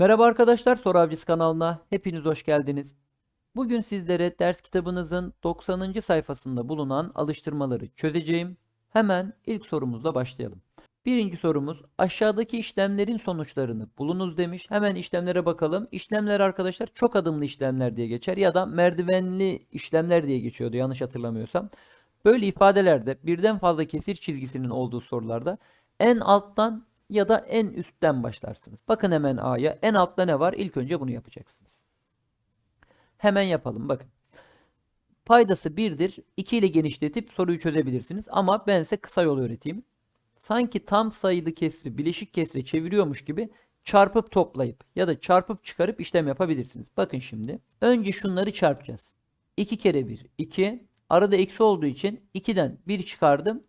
Merhaba arkadaşlar, Soru kanalına hepiniz hoş geldiniz. Bugün sizlere ders kitabınızın 90. sayfasında bulunan alıştırmaları çözeceğim. Hemen ilk sorumuzla başlayalım. Birinci sorumuz aşağıdaki işlemlerin sonuçlarını bulunuz demiş. Hemen işlemlere bakalım. İşlemler arkadaşlar çok adımlı işlemler diye geçer ya da merdivenli işlemler diye geçiyordu yanlış hatırlamıyorsam. Böyle ifadelerde birden fazla kesir çizgisinin olduğu sorularda en alttan ya da en üstten başlarsınız. Bakın hemen A'ya. En altta ne var? İlk önce bunu yapacaksınız. Hemen yapalım. Bakın. Paydası 1'dir. 2 ile genişletip soruyu çözebilirsiniz. Ama ben size kısa yol öğreteyim. Sanki tam sayılı kesri bileşik kesre çeviriyormuş gibi çarpıp toplayıp ya da çarpıp çıkarıp işlem yapabilirsiniz. Bakın şimdi. Önce şunları çarpacağız. 2 kere 1 2. Arada eksi olduğu için 2'den 1 çıkardım.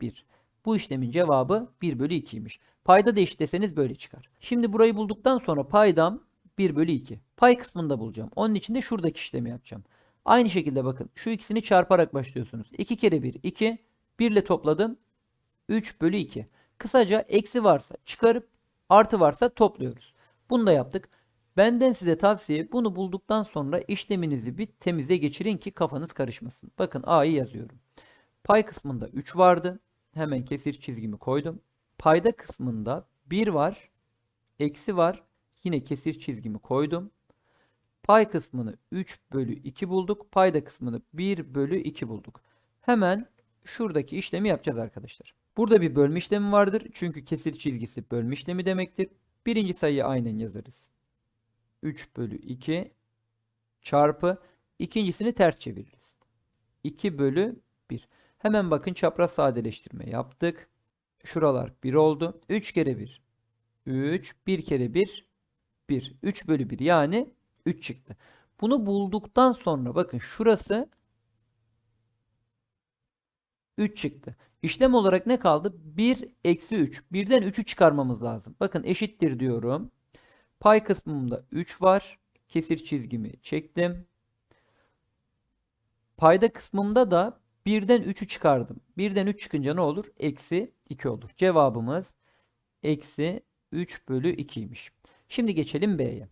1. Bu işlemin cevabı 1 bölü 2'ymiş. Payda da eşitleseniz böyle çıkar. Şimdi burayı bulduktan sonra paydam 1 bölü 2. Pay kısmını da bulacağım. Onun için de şuradaki işlemi yapacağım. Aynı şekilde bakın şu ikisini çarparak başlıyorsunuz. 2 kere 1 2. 1 ile topladım. 3 bölü 2. Kısaca eksi varsa çıkarıp artı varsa topluyoruz. Bunu da yaptık. Benden size tavsiye bunu bulduktan sonra işleminizi bir temize geçirin ki kafanız karışmasın. Bakın A'yı yazıyorum. Pay kısmında 3 vardı. Hemen kesir çizgimi koydum. Payda kısmında 1 var. Eksi var. Yine kesir çizgimi koydum. Pay kısmını 3 bölü 2 bulduk. Payda kısmını 1 bölü 2 bulduk. Hemen şuradaki işlemi yapacağız arkadaşlar. Burada bir bölme işlemi vardır. Çünkü kesir çizgisi bölme işlemi demektir. Birinci sayıyı aynen yazarız. 3 bölü 2 çarpı ikincisini ters çeviririz. 2 bölü 1. Hemen bakın çapraz sadeleştirme yaptık. Şuralar 1 oldu. 3 kere 1. 3. 1 kere 1. 1. 3 bölü 1 yani 3 çıktı. Bunu bulduktan sonra bakın şurası 3 çıktı. İşlem olarak ne kaldı? 1 eksi 3. 1'den 3'ü çıkarmamız lazım. Bakın eşittir diyorum. Pay kısmımda 3 var. Kesir çizgimi çektim. Payda kısmımda da 1'den 3'ü çıkardım. 1'den 3 çıkınca ne olur? Eksi 2 olur. Cevabımız eksi 3 bölü 2'ymiş. Şimdi geçelim B'ye.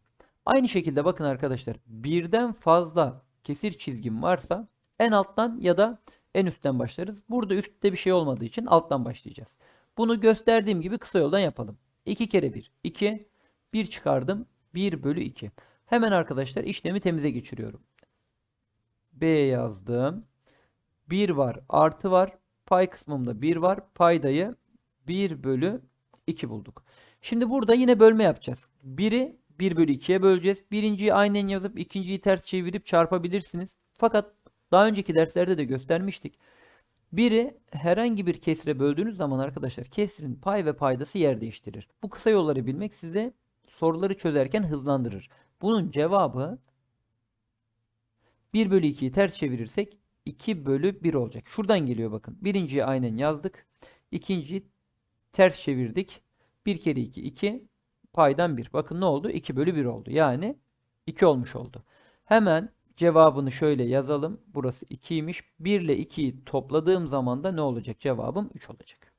Aynı şekilde bakın arkadaşlar birden fazla kesir çizgim varsa en alttan ya da en üstten başlarız. Burada üstte bir şey olmadığı için alttan başlayacağız. Bunu gösterdiğim gibi kısa yoldan yapalım. 2 kere 1 2 1 çıkardım 1 bölü 2. Hemen arkadaşlar işlemi temize geçiriyorum. B yazdım. 1 var artı var. Pay kısmımda 1 var. Paydayı 1 bölü 2 bulduk. Şimdi burada yine bölme yapacağız. 1'i 1 bölü 2'ye böleceğiz. Birinciyi aynen yazıp ikinciyi ters çevirip çarpabilirsiniz. Fakat daha önceki derslerde de göstermiştik. Biri herhangi bir kesre böldüğünüz zaman arkadaşlar kesrin pay ve paydası yer değiştirir. Bu kısa yolları bilmek size soruları çözerken hızlandırır. Bunun cevabı 1 bölü 2'yi ters çevirirsek 2 bölü 1 olacak. Şuradan geliyor bakın. Birinciyi aynen yazdık. İkinciyi ters çevirdik. 1 kere 2 2 paydan 1. Bakın ne oldu? 2 bölü 1 oldu. Yani 2 olmuş oldu. Hemen cevabını şöyle yazalım. Burası 2'ymiş. 1 ile 2'yi topladığım zaman da ne olacak? Cevabım 3 olacak.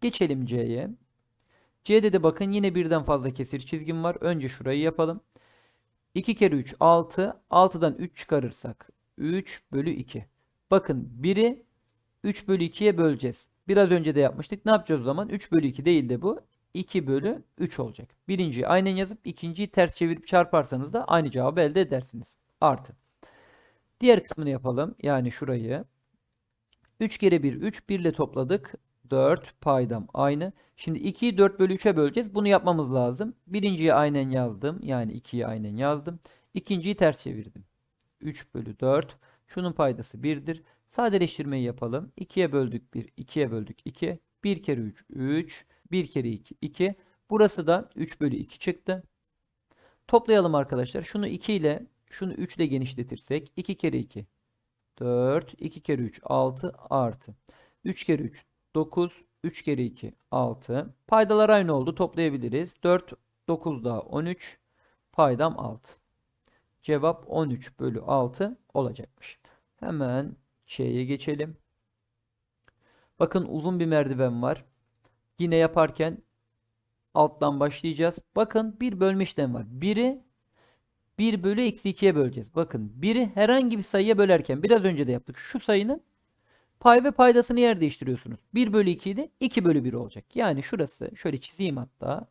Geçelim C'ye. C'de de bakın yine birden fazla kesir çizgim var. Önce şurayı yapalım. 2 kere 3 6. 6'dan 3 çıkarırsak 3 bölü 2. Bakın 1'i 3 bölü 2'ye böleceğiz. Biraz önce de yapmıştık. Ne yapacağız o zaman? 3 bölü 2 değil de bu 2 bölü 3 olacak. Birinciyi aynen yazıp ikinciyi ters çevirip çarparsanız da aynı cevabı elde edersiniz. Artı. Diğer kısmını yapalım. Yani şurayı. 3 kere 1 3. 1 ile topladık. 4 paydam aynı. Şimdi 2'yi 4 bölü 3'e böleceğiz. Bunu yapmamız lazım. Birinciyi aynen yazdım. Yani 2'yi aynen yazdım. İkinciyi ters çevirdim. 3 bölü 4. Şunun paydası 1'dir. Sadeleştirmeyi yapalım. 2'ye böldük 1. 2'ye böldük 2. 1 kere 3 3. 1 kere 2 2. Burası da 3 bölü 2 çıktı. Toplayalım arkadaşlar. Şunu 2 ile şunu 3 ile genişletirsek 2 kere 2 4. 2 kere 3 6 artı. 3 kere 3 9. 3 kere 2 6. Paydalar aynı oldu. Toplayabiliriz. 4 9 daha 13. Paydam 6. Cevap 13 bölü 6 olacakmış. Hemen Ç'ye geçelim. Bakın uzun bir merdiven var. Yine yaparken alttan başlayacağız. Bakın bir bölme işlemi var. 1'i 1 bölü eksi 2'ye böleceğiz. Bakın 1'i herhangi bir sayıya bölerken biraz önce de yaptık. Şu sayının pay ve paydasını yer değiştiriyorsunuz. 1 bölü 2 de 2 bölü 1 olacak. Yani şurası şöyle çizeyim hatta.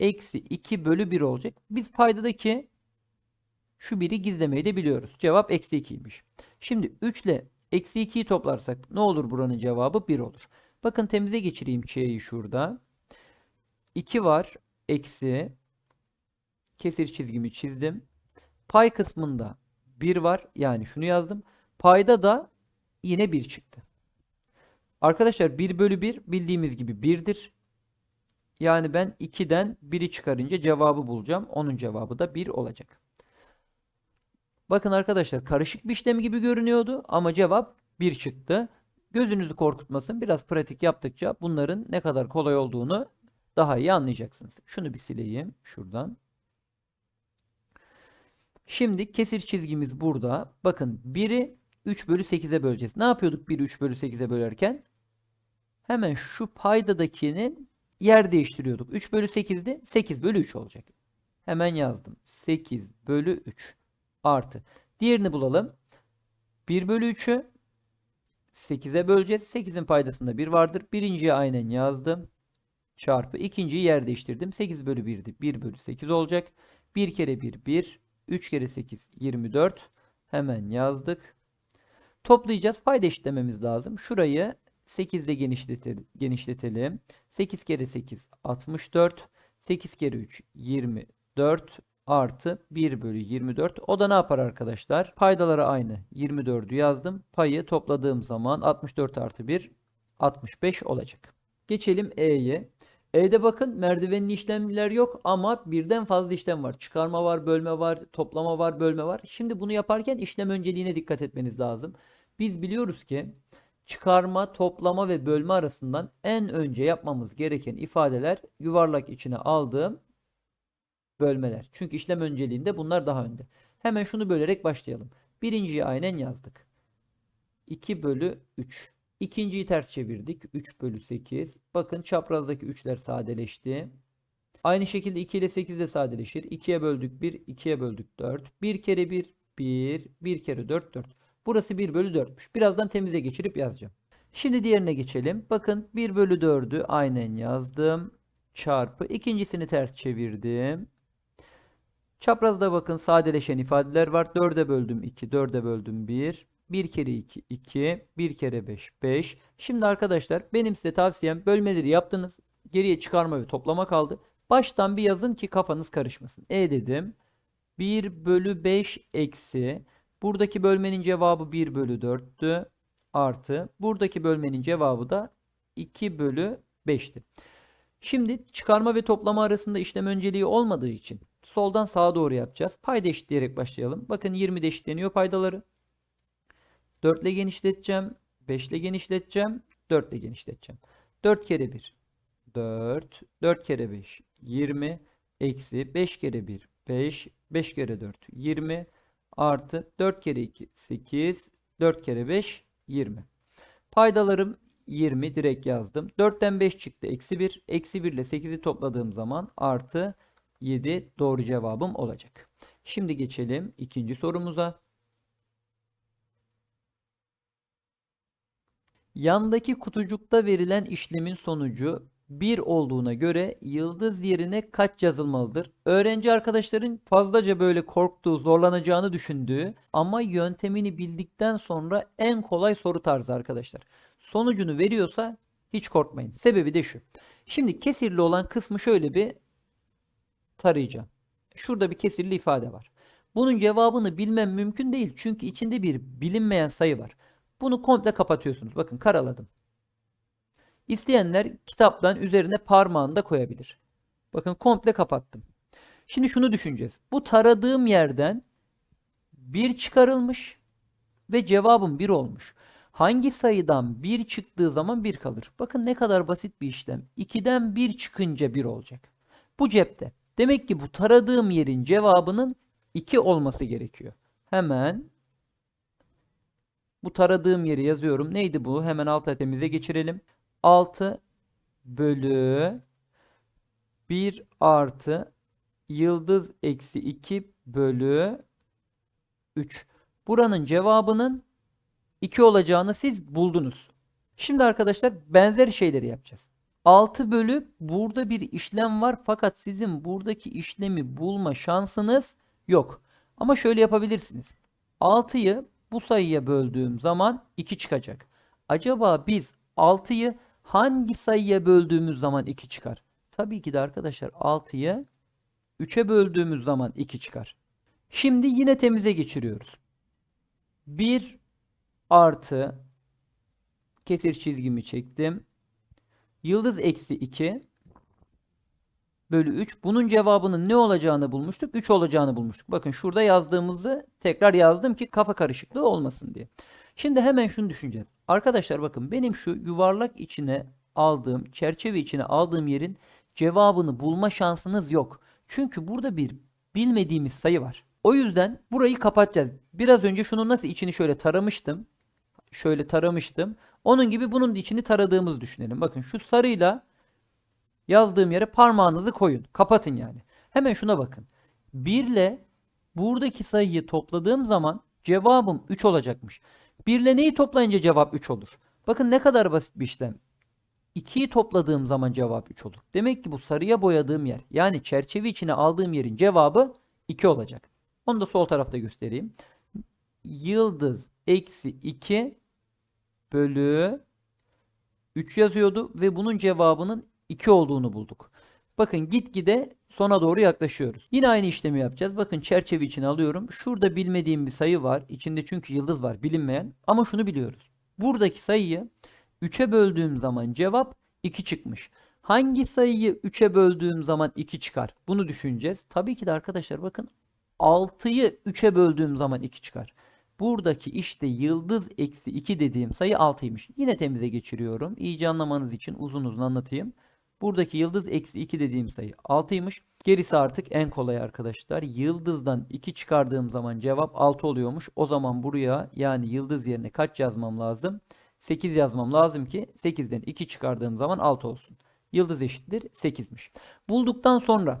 Eksi 2 bölü 1 olacak. Biz paydadaki şu 1'i gizlemeyi de biliyoruz. Cevap eksi 2'ymiş. Şimdi 3 ile eksi 2'yi toplarsak ne olur buranın cevabı 1 olur. Bakın temize geçireyim ç'yi şurada. 2 var. Eksi. Kesir çizgimi çizdim. Pay kısmında 1 var. Yani şunu yazdım. Payda da yine 1 çıktı. Arkadaşlar 1 bölü 1 bildiğimiz gibi 1'dir. Yani ben 2'den 1'i çıkarınca cevabı bulacağım. Onun cevabı da 1 olacak. Bakın arkadaşlar karışık bir işlem gibi görünüyordu ama cevap 1 çıktı. Gözünüzü korkutmasın. Biraz pratik yaptıkça bunların ne kadar kolay olduğunu daha iyi anlayacaksınız. Şunu bir sileyim şuradan. Şimdi kesir çizgimiz burada. Bakın 1'i 3 bölü 8'e böleceğiz. Ne yapıyorduk 1'i 3 bölü 8'e bölerken? Hemen şu paydadakinin yer değiştiriyorduk. 3 bölü 8'de 8 bölü 3 olacak. Hemen yazdım. 8 bölü 3 artı. Diğerini bulalım. 1 bölü 3'ü 8'e böleceğiz. 8'in paydasında 1 vardır. Birinciyi aynen yazdım. Çarpı. ikinciyi yer değiştirdim. 8 bölü 1'di. 1 bölü 8 olacak. 1 kere 1 1. 3 kere 8 24. Hemen yazdık. Toplayacağız. Payda eşitlememiz lazım. Şurayı 8 ile genişletelim. genişletelim. 8 kere 8 64. 8 kere 3 24 artı 1 bölü 24. O da ne yapar arkadaşlar? Paydaları aynı. 24'ü yazdım. Payı topladığım zaman 64 artı 1 65 olacak. Geçelim E'ye. E'de bakın merdivenli işlemler yok ama birden fazla işlem var. Çıkarma var, bölme var, toplama var, bölme var. Şimdi bunu yaparken işlem önceliğine dikkat etmeniz lazım. Biz biliyoruz ki çıkarma, toplama ve bölme arasından en önce yapmamız gereken ifadeler yuvarlak içine aldığım bölmeler. Çünkü işlem önceliğinde bunlar daha önde. Hemen şunu bölerek başlayalım. Birinciyi aynen yazdık. 2 bölü 3. İkinciyi ters çevirdik. 3 bölü 8. Bakın çaprazdaki 3'ler sadeleşti. Aynı şekilde 2 ile 8 de sadeleşir. 2'ye böldük 1, 2'ye böldük 4. 1 kere 1, 1. 1 kere 4, 4. Burası 1 bölü 4'müş. Birazdan temize geçirip yazacağım. Şimdi diğerine geçelim. Bakın 1 bölü 4'ü aynen yazdım. Çarpı. ikincisini ters çevirdim. Çaprazda bakın sadeleşen ifadeler var. 4'e böldüm 2, 4'e böldüm 1. 1 kere 2, 2. 1 kere 5, 5. Şimdi arkadaşlar benim size tavsiyem bölmeleri yaptınız. Geriye çıkarma ve toplama kaldı. Baştan bir yazın ki kafanız karışmasın. E dedim. 1 bölü 5 eksi. Buradaki bölmenin cevabı 1 bölü 4'tü. Artı. Buradaki bölmenin cevabı da 2 bölü 5'ti. Şimdi çıkarma ve toplama arasında işlem önceliği olmadığı için soldan sağa doğru yapacağız. Payda eşitleyerek başlayalım. Bakın 20 de eşitleniyor paydaları. 4 ile genişleteceğim. 5 ile genişleteceğim. 4 ile genişleteceğim. 4 kere 1 4. 4 kere 5 20. Eksi 5 kere 1 5. 5 kere 4 20. Artı 4 kere 2 8. 4 kere 5 20. Paydalarım 20 direkt yazdım. 4'ten 5 çıktı. Eksi 1. Eksi 1 ile 8'i topladığım zaman artı 7 doğru cevabım olacak. Şimdi geçelim ikinci sorumuza. Yandaki kutucukta verilen işlemin sonucu 1 olduğuna göre yıldız yerine kaç yazılmalıdır? Öğrenci arkadaşların fazlaca böyle korktuğu, zorlanacağını düşündüğü ama yöntemini bildikten sonra en kolay soru tarzı arkadaşlar. Sonucunu veriyorsa hiç korkmayın. Sebebi de şu. Şimdi kesirli olan kısmı şöyle bir tarayacağım. Şurada bir kesirli ifade var. Bunun cevabını bilmem mümkün değil. Çünkü içinde bir bilinmeyen sayı var. Bunu komple kapatıyorsunuz. Bakın karaladım. İsteyenler kitaptan üzerine parmağını da koyabilir. Bakın komple kapattım. Şimdi şunu düşüneceğiz. Bu taradığım yerden bir çıkarılmış ve cevabım bir olmuş. Hangi sayıdan bir çıktığı zaman bir kalır? Bakın ne kadar basit bir işlem. 2'den bir çıkınca bir olacak. Bu cepte. Demek ki bu taradığım yerin cevabının 2 olması gerekiyor. Hemen bu taradığım yeri yazıyorum. Neydi bu? Hemen alt etemize geçirelim. 6 bölü 1 artı yıldız eksi 2 bölü 3. Buranın cevabının 2 olacağını siz buldunuz. Şimdi arkadaşlar benzer şeyleri yapacağız. 6 bölü burada bir işlem var fakat sizin buradaki işlemi bulma şansınız yok. Ama şöyle yapabilirsiniz. 6'yı bu sayıya böldüğüm zaman 2 çıkacak. Acaba biz 6'yı hangi sayıya böldüğümüz zaman 2 çıkar? Tabii ki de arkadaşlar 6'yı 3'e böldüğümüz zaman 2 çıkar. Şimdi yine temize geçiriyoruz. 1 artı kesir çizgimi çektim. Yıldız eksi 2 bölü 3. Bunun cevabının ne olacağını bulmuştuk? 3 olacağını bulmuştuk. Bakın şurada yazdığımızı tekrar yazdım ki kafa karışıklığı olmasın diye. Şimdi hemen şunu düşüneceğiz. Arkadaşlar bakın benim şu yuvarlak içine aldığım, çerçeve içine aldığım yerin cevabını bulma şansınız yok. Çünkü burada bir bilmediğimiz sayı var. O yüzden burayı kapatacağız. Biraz önce şunun nasıl içini şöyle taramıştım. Şöyle taramıştım. Onun gibi bunun içini taradığımızı düşünelim. Bakın şu sarıyla yazdığım yere parmağınızı koyun. Kapatın yani. Hemen şuna bakın. 1 ile buradaki sayıyı topladığım zaman cevabım 3 olacakmış. 1 ile neyi toplayınca cevap 3 olur? Bakın ne kadar basit bir işlem. 2'yi topladığım zaman cevap 3 olur. Demek ki bu sarıya boyadığım yer yani çerçeve içine aldığım yerin cevabı 2 olacak. Onu da sol tarafta göstereyim. Yıldız eksi 2 bölü 3 yazıyordu ve bunun cevabının 2 olduğunu bulduk. Bakın gitgide sona doğru yaklaşıyoruz. Yine aynı işlemi yapacağız. Bakın çerçeve içine alıyorum. Şurada bilmediğim bir sayı var. İçinde çünkü yıldız var bilinmeyen. Ama şunu biliyoruz. Buradaki sayıyı 3'e böldüğüm zaman cevap 2 çıkmış. Hangi sayıyı 3'e böldüğüm zaman 2 çıkar? Bunu düşüneceğiz. Tabii ki de arkadaşlar bakın 6'yı 3'e böldüğüm zaman 2 çıkar. Buradaki işte yıldız eksi 2 dediğim sayı 6'ymış. Yine temize geçiriyorum. İyice anlamanız için uzun uzun anlatayım. Buradaki yıldız eksi 2 dediğim sayı 6'ymış. Gerisi artık en kolay arkadaşlar. Yıldızdan 2 çıkardığım zaman cevap 6 oluyormuş. O zaman buraya yani yıldız yerine kaç yazmam lazım? 8 yazmam lazım ki 8'den 2 çıkardığım zaman 6 olsun. Yıldız eşittir 8'miş. Bulduktan sonra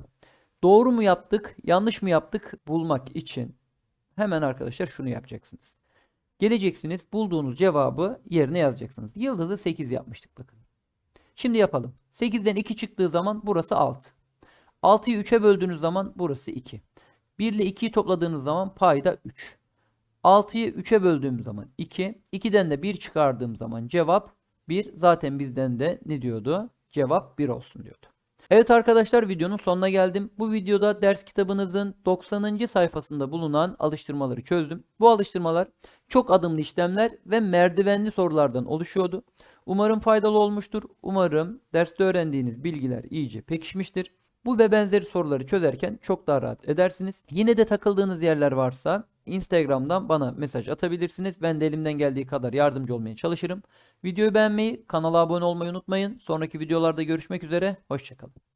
doğru mu yaptık, yanlış mı yaptık bulmak için hemen arkadaşlar şunu yapacaksınız. Geleceksiniz bulduğunuz cevabı yerine yazacaksınız. Yıldızı 8 yapmıştık bakın. Şimdi yapalım. 8'den 2 çıktığı zaman burası 6. 6'yı 3'e böldüğünüz zaman burası 2. 1 ile 2'yi topladığınız zaman payda 3. 6'yı 3'e böldüğüm zaman 2. 2'den de 1 çıkardığım zaman cevap 1. Zaten bizden de ne diyordu? Cevap 1 olsun diyordu. Evet arkadaşlar videonun sonuna geldim. Bu videoda ders kitabınızın 90. sayfasında bulunan alıştırmaları çözdüm. Bu alıştırmalar çok adımlı işlemler ve merdivenli sorulardan oluşuyordu. Umarım faydalı olmuştur. Umarım derste öğrendiğiniz bilgiler iyice pekişmiştir. Bu ve benzeri soruları çözerken çok daha rahat edersiniz. Yine de takıldığınız yerler varsa Instagram'dan bana mesaj atabilirsiniz. Ben de elimden geldiği kadar yardımcı olmaya çalışırım. Videoyu beğenmeyi, kanala abone olmayı unutmayın. Sonraki videolarda görüşmek üzere. Hoşçakalın.